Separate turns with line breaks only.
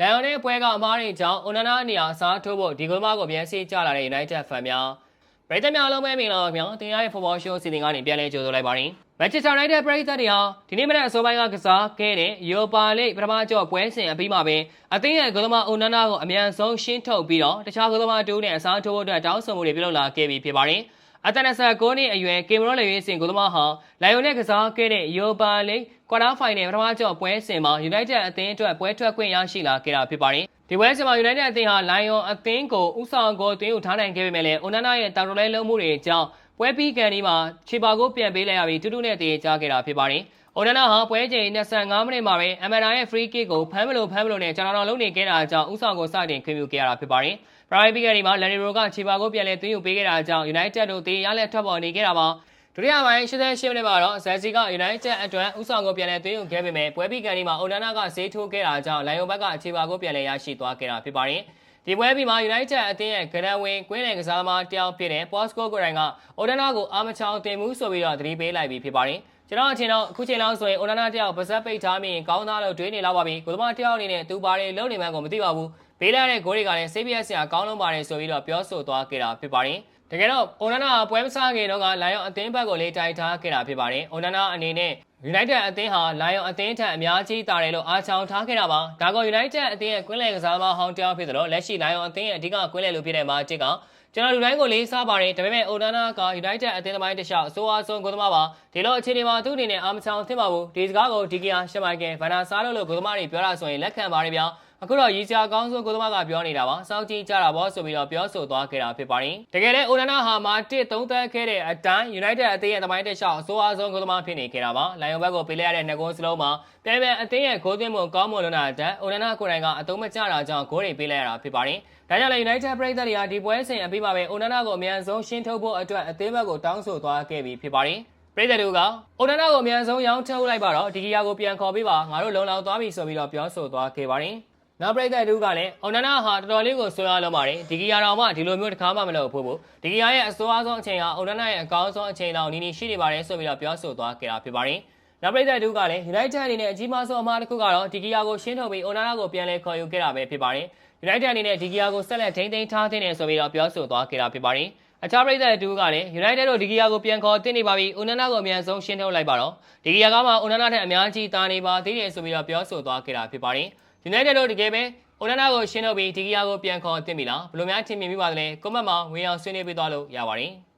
လန်ယွန်ရဲ့ပွဲကအမားတွေကြောင့်အိုနာနာနေရာအစားထိုးဖို့ဒီဂိုးမကိုပြန်စီကြလာတဲ့ United fan များပရိသတ်များလုံးပဲမင်္ဂလာပါခင်ဗျာတင်ရတဲ့ football show စီစဉ်ကနေပြန်လဲကြိုဆိုလိုက်ပါရင် Manchester United ပရိသတ်တွေဟာဒီနေ့မနက်အစောပိုင်းကကစားခဲ့တဲ့ Europa League ပထမကြော့ပွဲစဉ်အပြီးမှာပဲအသင်းရဲ့ဂိုးသမားအိုနာနာကိုအမြန်ဆုံးရှင်းထုတ်ပြီးတော့တခြားဂိုးသမားတူနဲ့အစားထိုးဖို့အတွက်တောင်းဆိုမှုတွေပြုလုပ်လာခဲ့ပြီးဖြစ်ပါတယ် အတနဆာကိုနှစ်အရွယ်ကင်မရွန်လေရွေးစင်ကိုသမားဟာလိုင်ယိုနဲ့ကစားခဲ့တဲ့ Europa League ကွာတာဖိုင်နယ်ပထမကြော့ပွဲစဉ်မှာ United အသင်းအတွက်ပွဲထွက်ခွင့်ရရှိလာခဲ့တာဖြစ်ပါတယ်။ဒီပွဲစဉ်မှာ United အသင်းဟာ Lion အသင်းကိုဥဆောင်ကိုသွင်းယူထားနိုင်ခဲ့ပေမဲ့လည်း Onana ရဲ့တာရိုလဲလုံးမှုတွေကြောင့်ပွဲပြီးကန်ဒီမှာခြေပါကိုပြန်ပေးလိုက်ရပြီးတူတူနဲ့တည်ကြခဲ့တာဖြစ်ပါတယ်။ Onana ဟာပွဲချိန်25မိနစ်မှာပဲ Amanda ရဲ့ free kick ကိုဖမ်းမလို့ဖမ်းမလို့နဲ့ကျွန်တော်တို့လုံးနေခဲ့တာကြောင့်ဥဆောင်ကိုစတင်ခွင့်ပြုခဲ့ရတာဖြစ်ပါတယ်။ Prime ပြီးကန်ဒီမှာ Lenny Ro ကခြေပါကိုပြန်လဲသွင်းယူပေးခဲ့တာကြောင့် United တို့တေးရလက်ထွက်ပေါ်နေခဲ့တာပါ။ဒုတိယပိုင်း88မိနစ်မှာတော့ဇက်စီက United အတွက်ဥဆောင်ကိုပြန်လဲသွင်းယူခဲ့ပေမဲ့ပွဲပြီးကန်ဒီမှာ Onana ကဈေးထိုးခဲ့တာကြောင့်လိုင်ယိုဘက်ကအခြေပါကိုပြန်လဲရရှိသွားခဲ့တာဖြစ်ပါတယ်။ဒီပွဲပြီးမှာ United အသင်းရဲ့ကနဝင်ကွင်းလယ်ကစားသမားတယောက်ဖြစ်တဲ့ Posco ကိုယ်တိုင်က Onana ကိုအာမချောင်းတင်မှုဆိုပြီးတော့သတိပေးလိုက်ပြီးဖြစ်ပါတယ်။ ကျွန်တော်အချင်းတော့အခုချိန်လောက်ဆိုရင် Onana တယောက်ပါဇက်ပိတ်ထားမိရင်ကောင်းသားလို့တွေးနေလောက်ပါပြီ။ကိုသမားတယောက်အနေနဲ့သူပါတွေလုံနေမှန်းကိုမသိပါဘူး။ပေးလိုက်တဲ့ဂိုးတွေကလည်း CBS ဆရာကောင်းလုံးပါတယ်ဆိုပြီးတော့ပြောဆိုသွားခဲ့တာဖြစ်ပါတယ်။ တကယ်တော့ Onana ပွဲမစားခင်တော့က Lion အသင်းဘက်ကိုလေးတိုက်ထားခဲ့တာဖြစ်ပါတယ်။ Onana အနေနဲ့ United အသင်းဟာ Lion အသင်းထက်အများကြီးတာတယ်လို့အားချောင်းထားခဲ့တာပါ။ဒါက United အသင်းရဲ့ကွင်းလယ်ကစားသမားဟောင်းတယောက်ဖြစ်သလိုလက်ရှိ Lion အသင်းရဲ့အဓိကကွင်းလယ်လူဖြစ်တဲ့မာတစ်ကကျွန်တော်လူတိုင်းကိုလေးစားပါတယ်ဒါပေမဲ့ Onana က United အသင်းသမိုင်းတစ်လျှောက်အဆိုးအဆုံးဂိုးသမားပါဒီလိုအခြေအနေမှာသူ့အနေနဲ့အားမချောင်းသင့်ပါဘူးဒီစကားကိုဒီကီယာရှမိုက်ကယ်ဗန်နာဆာလို့လို့ဂိုးသမားတွေပြောတာဆိုရင်လက်ခံပါတယ်ဗျာ အခုတော့ရီချာကောင်းဆုံးကိုသမားကပြောနေတာပါစောင့်ကြည့်ကြတာပေါ့ဆိုပြီးတော့ပြောဆိုသွားခဲ့တာဖြစ်ပါတယ်တကယ်လဲအိုနာနာဟာမာတစ်သုံးသက်ခဲ့တဲ့အတိုင်း United အသင်းရဲ့သမိုင်းတစ်လျှောက်အဆိုးအဆုံးကိုသမားဖြစ်နေခဲ့တာပါလိုင်ယွန်ဘက်ကိုပေးလိုက်ရတဲ့နှစ်ဂိုးစလုံးမှာပြန်ပြန်အသင်းရဲ့ဂိုးသွင်းမှုကောင်းမွန်လွန်းတာတက်အိုနာနာကိုယ်တိုင်ကအတုံးမကျတာကြောင့်ဂိုးတွေပေးလိုက်ရတာဖြစ်ပါတယ်ဒါကြောင့်လည်း United ပရိသတ်တွေဟာဒီပွဲစဉ်အပြီးမှာပဲအိုနာနာကိုအမြန်ဆုံးရှင်းထုတ်ဖို့အတွက်အသင်းဘက်ကိုတောင်းဆိုသွားခဲ့ပြီးဖြစ်ပါတယ်ပရိသတ်တို့ကအိုနာနာကိုအမြန်ဆုံးရောင်းထုတ်လိုက်ပါတော့ဒီကီယာကိုပြန်ခေါ်ပေးပါငါတို့လုံလောက်သွားပြီဆိုပြီးတော့ပြောဆိုသွားခဲ့ပါတယ် နောက်ပရိသတ်တို့ကလည်းအော်နနာဟာတော်တော်လေးကိုဆွဲအားလုံးပါတယ်ဒီကီယာတော်မှဒီလိုမျိုးတစ်ခါမှမလုပ်ဖို့ဘူးဒီကီယာရဲ့အစိုးအဆုံးအချိန်ဟာအော်နနာရဲ့အကောင်းဆုံးအချိန်လောက်နီးနီးရှိနေပါတယ်ဆိုပြီးတော့ပြောဆိုသွားခဲ့တာဖြစ်ပါတယ်နောက်ပရိသတ်တို့ကလည်း United အနေနဲ့အကြီးမားဆုံးအမှားတစ်ခုကတော့ဒီကီယာကိုရှင်းထုတ်ပြီးအော်နနာကိုပြန်လဲခေါ်ယူခဲ့တာပဲဖြစ်ပါတယ် United အနေနဲ့ဒီကီယာကိုဆက်လက်ထိန်းသိမ်းထားသင့်တယ်ဆိုပြီးတော့ပြောဆိုသွားခဲ့တာဖြစ်ပါတယ် အခြားပရိသတ်တူကလည်း United တို့ဒီကီယာကိုပြန်ခေါ်တင်နေပါပြီ။အိုနနာကိုအမြန်ဆုံးရှင်းထုတ်လိုက်ပါတော့။ဒီကီယာကမှအိုနနာထက်အများကြီးတာနေပါသေးတယ်ဆိုပြီးတော့ပြောဆိုသွားခဲ့တာဖြစ်ပါတယ်။ United တို့တကယ်ပဲအိုနနာကိုရှင်းထုတ်ပြီးဒီကီယာကိုပြန်ခေါ်တင်ပြီလား။ဘယ်လိုများထင်မြင်မိပါသလဲ။ကွန်မန့်မှာဝင်အောင်ဆွေးနွေးပေးသွားလို့ရပါတယ်။